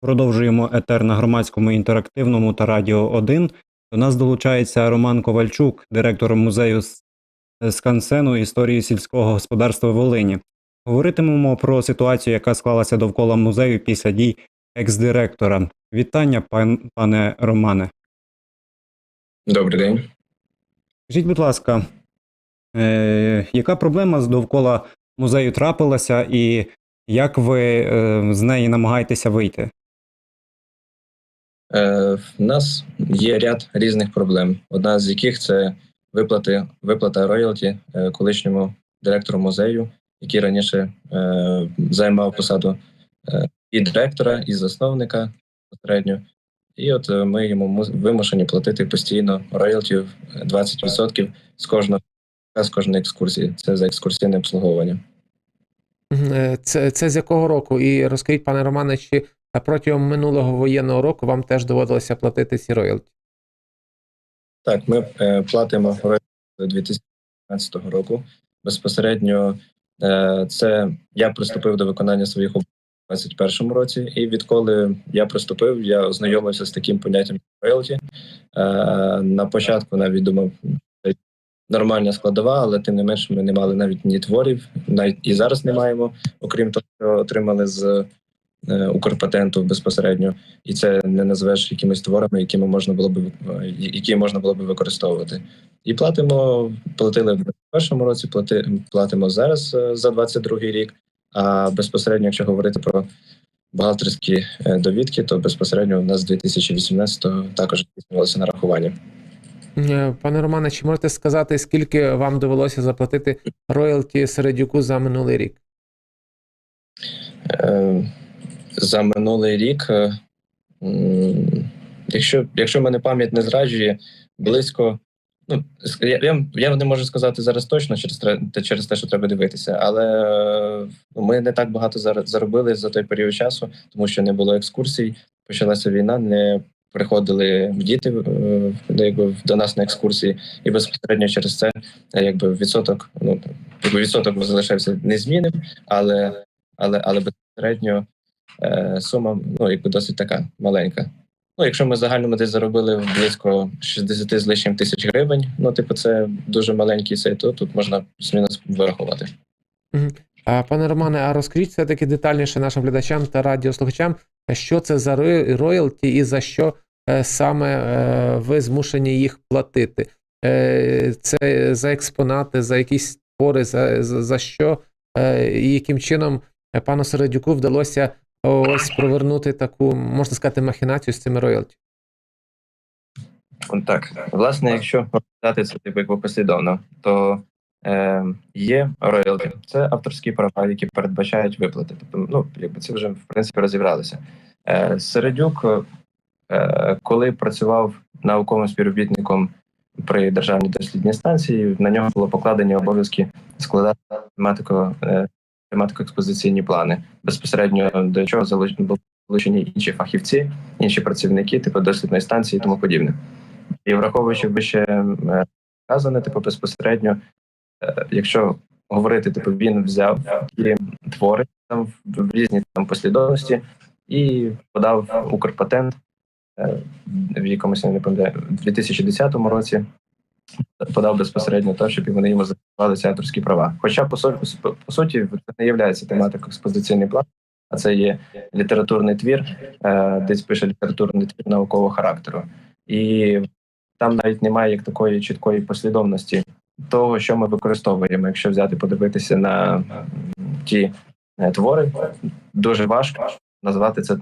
Продовжуємо етер на громадському інтерактивному та радіо 1. До нас долучається Роман Ковальчук, директор музею С- скансену історії сільського господарства Волині. Говоритимемо про ситуацію, яка склалася довкола музею після дій екс-директора. Вітання, пан, пане Романе. Добрий день. Скажіть, будь ласка, е, яка проблема з довкола музею трапилася, і як ви е, з неї намагаєтеся вийти? Е, в нас є ряд різних проблем. Одна з яких це виплати, виплата роялті е, колишньому директору музею, який раніше е, займав посаду е, і директора, і засновника безпосередньо. І от ми йому вимушені платити постійно роялті 20% з кожного з кожної екскурсії. Це за екскурсійне обслуговування. Це, це з якого року? І розкажіть, пане Романе, чи е, протягом минулого воєнного року вам теж доводилося платити ці роялті? Так, ми е, платимо роялті з 2015 року. Безпосередньо е, це я приступив до виконання своїх обов'язків у 2021 році, і відколи я приступив, я ознайомився з таким поняттям роялті. Е, на початку навіть думав, нормальна складова, але тим не менш ми не мали навіть ні творів, навіть і зараз не маємо, окрім того, що отримали з Укрпатенту безпосередньо і це не назвеш якимись творами, якими можна було б е, які можна було б використовувати. І платимо, платили в першому році, плати, платимо зараз е, за 22 рік. А безпосередньо, якщо говорити про бухгалтерські е, довідки, то безпосередньо у нас з 2018-го також здійснювалося нарахування. Е, Пане Романе, чи можете сказати, скільки вам довелося заплатити роялті Середюку за минулий рік? Е, За минулий рік, е, якщо, якщо мене пам'ять не зраджує, близько. Ну, я, я, не можу сказати зараз точно через, через те, що треба дивитися, але е, ми не так багато зар- заробили за той період часу, тому що не було екскурсій. Почалася війна, не приходили діти е, якби, до нас на екскурсії, і безпосередньо через це якби відсоток, ну якби відсоток залишався незмінним, але але, але безпосередньо сума ну, якби досить така маленька. Ну, якщо ми в загальному десь заробили близько 60 з лишнім тисяч гривень, ну, типу, це дуже маленький цей, то тут можна плюс-мінус вирахувати. А, Пане Романе, а розкажіть все-таки детальніше нашим глядачам та радіослухачам, що це за роялті і за що е, саме е, ви змушені їх платити? Е, Це за експонати, за якісь твори, за, за, що е, і яким чином е, пану Середюку вдалося ось провернути таку, можна сказати, махінацію з цими роялті? Так, власне, якщо розглядати це типу послідовно, то е, є роялті, це авторські права, які передбачають виплати. Тобто, ну якби це вже в принципі розібралися. Е, Середюк, е, коли працював науковим співробітником при державній дослідній станції, на нього було покладені обов'язки складати тематико, е, тематико-експозиційні плани. Безпосередньо до чого залучені інші фахівці, інші працівники, типу дослідної станції і тому подібне. І враховуючи вище е, сказане, типу безпосередньо, е, якщо говорити, типу він взяв ті твори там в різні там послідовності і подав Укрпатент е, в якомусь я не пам'ятаю, в 2010 році. Подав безпосередньо те, щоб вони йому закривали ці авторські права. Хоча по суті, по суті, це не є тематикою експозиційний план, а це є літературний твір, е, десь пише літературний твір наукового характеру. І там навіть немає як такої чіткої послідовності того, що ми використовуємо. Якщо взяти подивитися на ті е, твори, дуже важко назвати це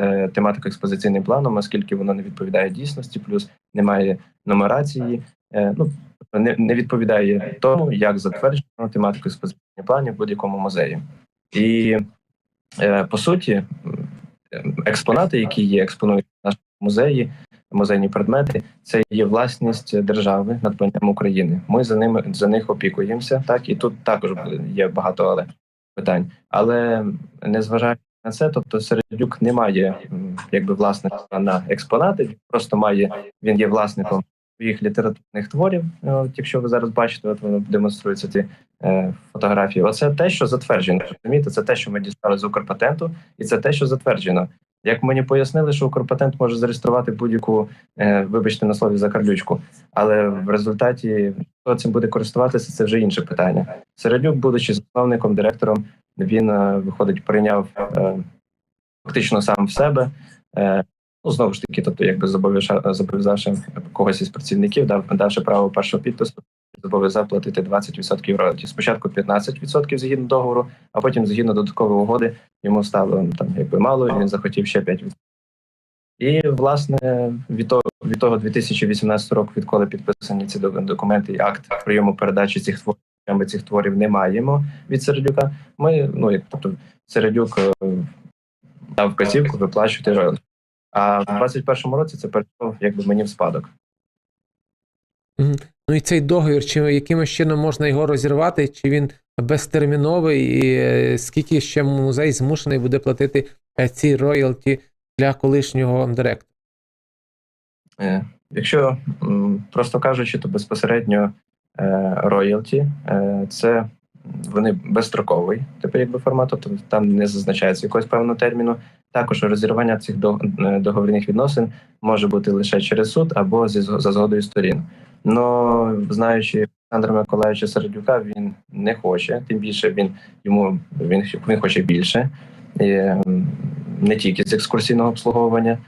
е, тематико експозиційним планом, оскільки воно не відповідає дійсності, плюс немає нумерації. Е, Ну не, не відповідає тому, як затверджено тематику експозиційних планів в будь-якому музеї. І е, по суті, експонати, які є, експонують в нашому музеї, музейні предмети, це є власність держави над паням України. Ми за ними за них опікуємося. Так і тут також є багато але питань. Але незважаючи на це, тобто Середюк не має якби власництва на експонати, він просто має він є власником своїх літературних творів. е, От, якщо ви зараз бачите, от воно демонструється ці е, фотографії. Оце те, що затверджено. Розумієте, це те, що ми дістали з Укрпатенту, і це те, що затверджено. Як мені пояснили, що Укрпатент може зареєструвати будь-яку, е, вибачте на слові за карлючку, але в результаті хто цим буде користуватися, це вже інше питання. Середюк, будучи засновником, директором, він е, виходить, прийняв е, фактично сам в себе. Е, ну знову ж таки, тобто, якби зобов'яза- зобов'язавши когось із працівників, дав давши право першого підпису, зобов'язав платити 20% роялті. Спочатку 15% згідно договору, а потім згідно додаткової угоди йому стало там якби мало, і він захотів ще 5%. І власне від того, від того 2018 року, відколи підписані ці документи і акт прийому передачі цих творів, ми цих творів не маємо від Середюка. Ми, ну як тобто, Середюк е, дав вказівку виплачувати роялті. А в 21-му році це перейшло якби мені в спадок. Ну і цей договір, чи якимось чином можна його розірвати, чи він безтерміновий, і е, скільки ще музей змушений буде платити е, ці роялті для колишнього директора? Е, Якщо просто кажучи, то безпосередньо роялті це вони безстроковий, типу якби формат, тобто там не зазначається якогось певного терміну. Також розірвання цих е, договірних відносин може бути лише через суд або зі за згодою сторін. Но знаючи Олександра Миколаївича Середюка, він не хоче, тим більше він йому він, він хоче більше, і, не тільки з екскурсійного обслуговування.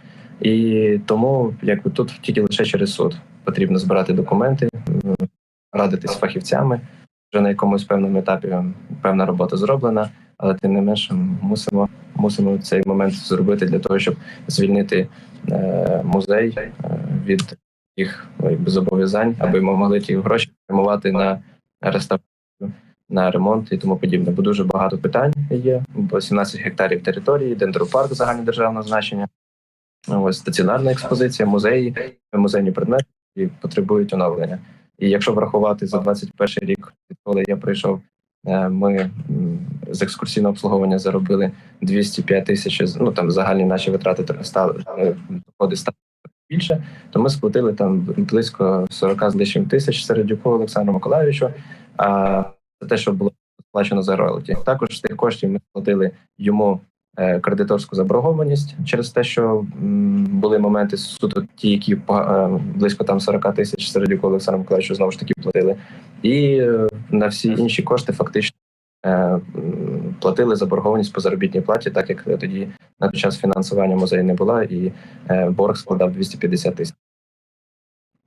І тому якби тут тільки лише через суд потрібно збирати документи, радитись з фахівцями. Вже на якомусь певному етапі певна робота зроблена, але тим не менш мусимо, мусимо цей момент зробити для того, щоб звільнити е, музей е, від їх ну, якби, зобов'язань, аби ми могли ті гроші спрямувати на реставрацію, на ремонт і тому подібне. Бо дуже багато питань є. Бо 17 гектарів території, дендропарк загальнодержавного значення. Ось стаціонарна експозиція, музеї, музейні предмети які потребують оновлення. І якщо врахувати за 21 рік, відколи я прийшов, е, ми з екскурсійного обслуговування заробили 205 тисяч. Ну там загальні наші витрати стали доходи стали більше. То ми сплатили там близько 40 з лишнім тисяч Середюку Олександру Миколаївичу. А те, що було сплачено за роялті. Також з тих коштів ми сплатили йому кредиторську заборгованість через те, що були моменти суто ті, які е, близько там 40 тисяч Середюку Олександру Миколаївичу знову ж таки платили. І е, на всі інші кошти фактично е, платили заборгованість по заробітній платі, так як тоді на той час фінансування музею не було, і е, борг складав 250 тисяч.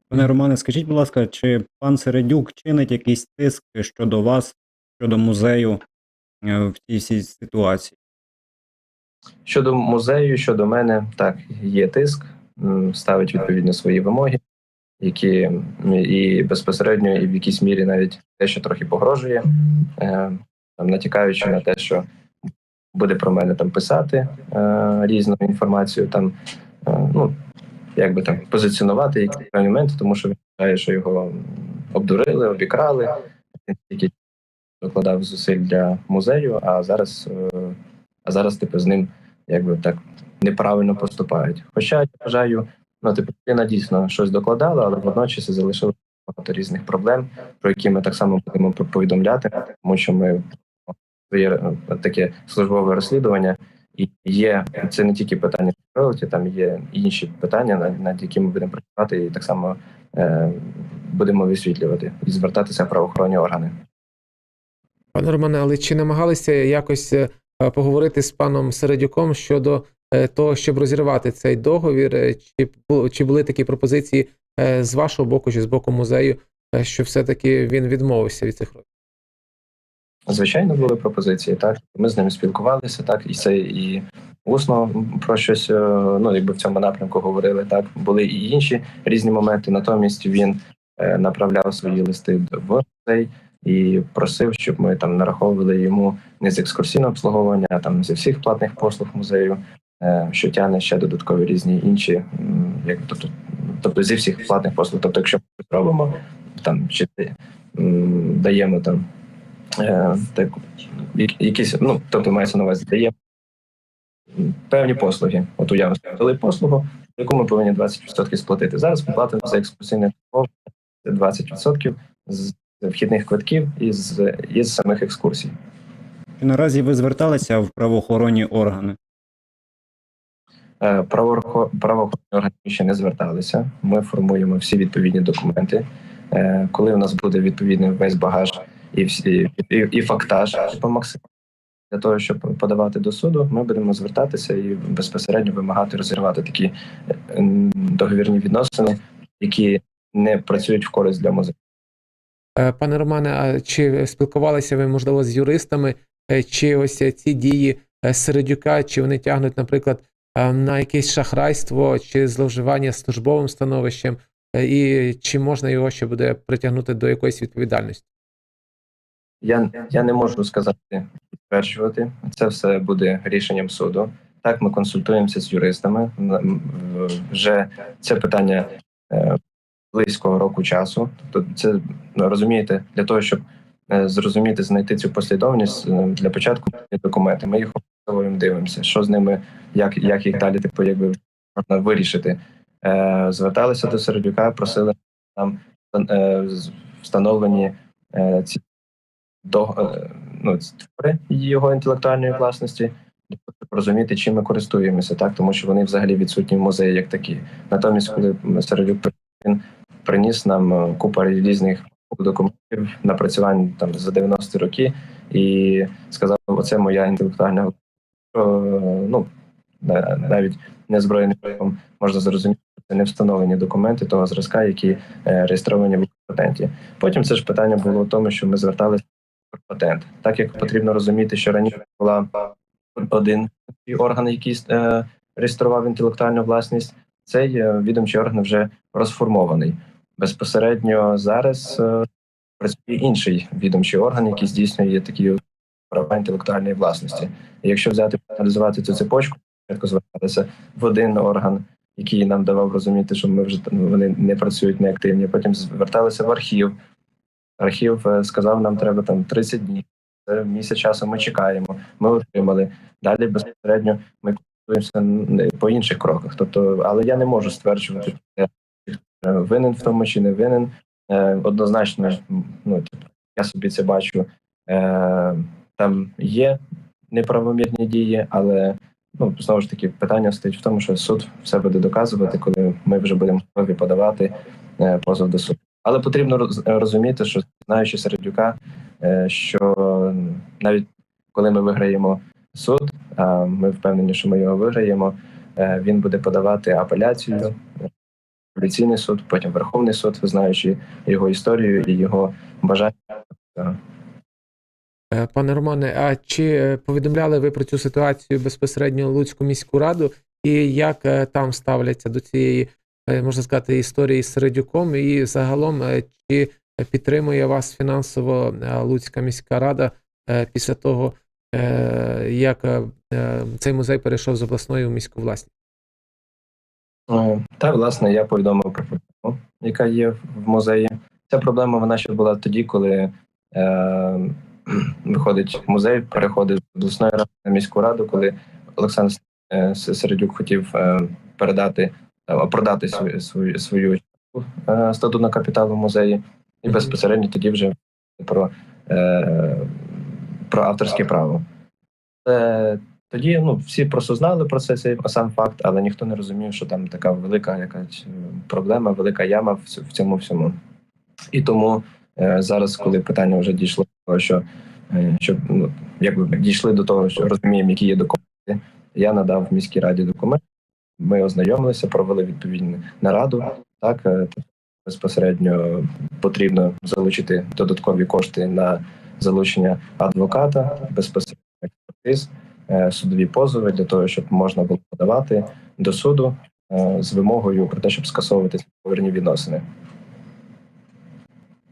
Пане Романе, скажіть, будь ласка, чи пан Середюк чинить якийсь тиск щодо вас, щодо музею е, в цій ситуації? Щодо музею, щодо мене, так, є тиск, ставить відповідно свої вимоги, які і безпосередньо, і в якійсь мірі навіть те, що трохи погрожує, е, там, натякаючи на те, що буде про мене там писати е, різну інформацію, там, е, ну, як би там позиціонувати якісь моменти, тому що він вважає, що його обдурили, обікрали. Він тільки докладав зусиль для музею, а зараз, а зараз типу, з ним якби так неправильно поступають. Хоча я вважаю, ну типу, людина дійсно щось докладала, але водночас і залишили багато різних проблем, про які ми так само будемо повідомляти, тому що ми своє е, таке службове розслідування. І є це не тільки питання роялті, там є інші питання, над, над якими ми будемо працювати, і так само е, будемо висвітлювати і звертатися в правоохоронні органи. Пане Романе, але чи намагалися якось е, поговорити з паном Середюком щодо е, того, щоб розірвати цей договір? Е, Чи, чи були такі пропозиції е, з вашого боку чи з боку музею, е, що все-таки він відмовився від цих років? Звичайно, були пропозиції. Так ми з ними спілкувалися, так і це і усно про щось. е, Ну якби в цьому напрямку говорили. Так були і інші різні моменти. Натомість він е, направляв свої листи в музей і просив, щоб ми там нараховували йому не з екскурсійного обслуговування, там зі всіх платних послуг музею, е, що тягне ще додаткові різні інші, як тобто, тобто зі всіх платних послуг. Тобто, якщо ми щось робимо, там чи даємо там е, так, якісь, ну, тобто мається на увазі, дає певні послуги. От уявно, дали послугу, яку ми повинні 20% сплатити. Зараз ми платимо за екскурсійне обслуговування 20% з вхідних квитків і із самих екскурсій. Чи наразі ви зверталися в правоохоронні органи? Е, Правоохоронні органи ще не зверталися. Ми формуємо всі відповідні документи. Е, Коли у нас буде відповідний весь багаж і всі і, і фактаж по максимуму для того, щоб подавати до суду, ми будемо звертатися і безпосередньо вимагати розірвати такі е, договірні відносини, які не працюють в користь для музею. Пане Романе, а чи спілкувалися ви, можливо, з юристами, чи ось ці дії е, Середюка, чи вони тягнуть, наприклад, е, на якесь шахрайство чи зловживання службовим становищем, е, і чи можна його ще буде притягнути до якоїсь відповідальності? Я, я не можу сказати підтверджувати. Це все буде рішенням суду. Так, ми консультуємося з юристами. Вже це питання е, близького року часу. Тобто, це ну, розумієте, для того, щоб е, зрозуміти, знайти цю послідовність е, для початку документи. Ми їх опрацьовуємо, дивимося, що з ними, як, як їх далі типу, якби можна вирішити. Е, зверталися до Середюка, просили нам е, встановлені е, ці до е, ну, твори його інтелектуальної власності, розуміти, чим ми користуємося, так тому що вони взагалі відсутні в музеї як такі. Натомість, коли Середюк приніс нам е, купу різних документів, напрацювань там за 90-ті роки, і сказав, оце моя інтелектуальна. Ну навіть незброєним оком можна зрозуміти, що це не встановлені документи того зразка, які е, реєстровані в патенті. Потім це ж питання було в тому, що ми зверталися про патент. Так як потрібно розуміти, що раніше була один орган, який е, реєстрував інтелектуальну власність, цей е, відомчий орган вже розформований. Безпосередньо зараз е, працює інший відомчий орган, який здійснює такі права інтелектуальної власності. І якщо взяти аналізувати цю цепочку, спочатку зверталися в один орган, який нам давав розуміти, що ми вже вони не працюють неактивні. Потім зверталися в архів. Архів е, сказав, нам треба там 30 днів. Це місяць часу ми чекаємо. Ми отримали. Далі безпосередньо ми користуємося по інших кроках. Тобто, але я не можу стверджувати, що я винен в тому чи не винен. Е, Однозначно, ну типу, я собі це бачу. Е, Там є неправомірні дії, але ну знову ж таки питання стоїть в тому, що суд все буде доказувати, коли ми вже будемо готові подавати е, позов до суду. Але потрібно роз- розуміти, що знаючи Середюка, е, що навіть коли ми виграємо суд, а ми впевнені, що ми його виграємо, е, він буде подавати апеляцію, е, апеляційний суд, потім Верховний суд, знаючи його історію і його бажання. Е, Пане Романе, а чи е, повідомляли ви про цю ситуацію безпосередньо Луцьку міську раду, і як е, там ставляться до цієї, можна сказати, історії з Середюком, і загалом чи підтримує вас фінансово Луцька міська рада після того, як цей музей перейшов з обласної у міську власність? Та, власне, я повідомив про проблему, яка є в музеї. Ця проблема вона ще була тоді, коли е, виходить музей, переходить з обласної ради на міську раду, коли Олександр е, Середюк хотів е, передати е, продати свою свою, свою е, капіталу музеї, і безпосередньо тоді вже про, е, про авторське право. Е, тоді ну, всі просто знали про це цей сам факт, але ніхто не розумів, що там така велика якась е, проблема, велика яма в, цьому всьому. І тому е, зараз, коли питання вже дійшло до того, що, е, що ну, якби дійшли до того, що розуміємо, які є документи, я надав міській раді документи. Ми ознайомилися, провели відповідну нараду. Так е, безпосередньо потрібно залучити додаткові кошти на залучення адвоката, безпосередньо експертиз, судові позови для того, щоб можна було подавати до суду е, з вимогою про те, щоб скасовувати договірні відносини.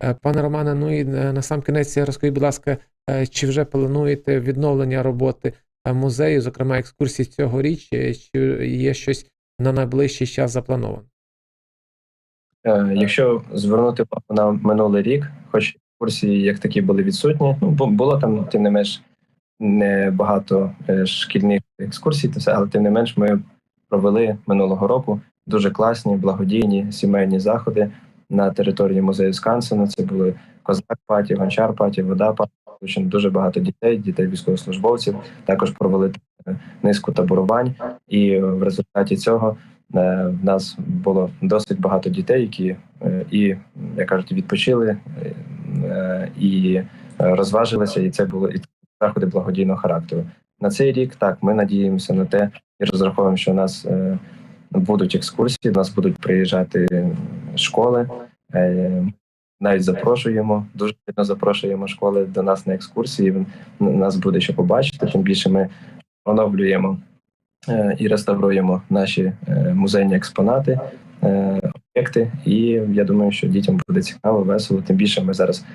Е, Пане Романе, ну і е, на сам кінець розкажіть, будь ласка, е, чи вже плануєте відновлення роботи е, музею, зокрема екскурсій цьогоріч, е, чи є щось на найближчий час заплановано? Е, Якщо звернути увагу на минулий рік, хоч екскурсії як такі були відсутні, ну бу- було там тим не менш небагато е, шкільних екскурсій, та все, але тим не менш ми провели минулого року дуже класні, благодійні сімейні заходи на території музею Скансену. Це були козак паті, гончар паті, вода паті. Дуже багато дітей, дітей військовослужбовців. Також провели е, низку таборувань, і в результаті цього е, в нас було досить багато дітей, які і як кажуть, відпочили і розважилися, і це були і заходи благодійного характеру. На цей рік так ми надіємося на те і розраховуємо, що у нас е, будуть екскурсії, до нас будуть приїжджати школи. Е, навіть запрошуємо, дуже сильно запрошуємо школи до нас на екскурсії. Нас буде що побачити. Тим більше ми оновлюємо е, і реставруємо наші е, музейні експонати, е, об'єкти. І я думаю, що дітям буде цікаво, весело. Тим більше ми зараз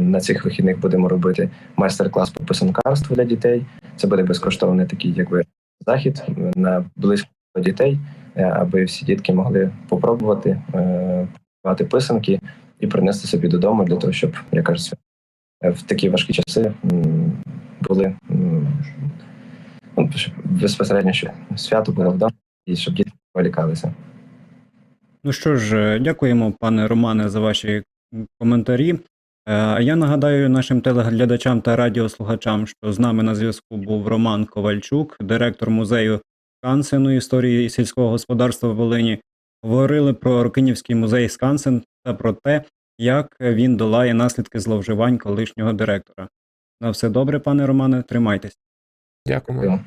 на цих вихідних будемо робити майстер-клас по писанкарству для дітей. Це буде безкоштовний такий, якби захід на близько дітей, е, аби всі дітки могли попробувати е, писати писанки і принести собі додому для того, щоб, як кажуть, е, в такі важкі часи були ну, безпосередньо, щоб свято було вдома і щоб діти поволікалися. Ну що ж, е, дякуємо, пане Романе, за ваші коментарі. Е, я нагадаю нашим телеглядачам та радіослухачам, що з нами на зв'язку був Роман Ковальчук, директор музею Скансену історії сільського господарства в Волині. Говорили про Рокинівський музей Скансен та про те, як він долає наслідки зловживань колишнього директора. На все добре, пане Романе, тримайтесь. Дякую.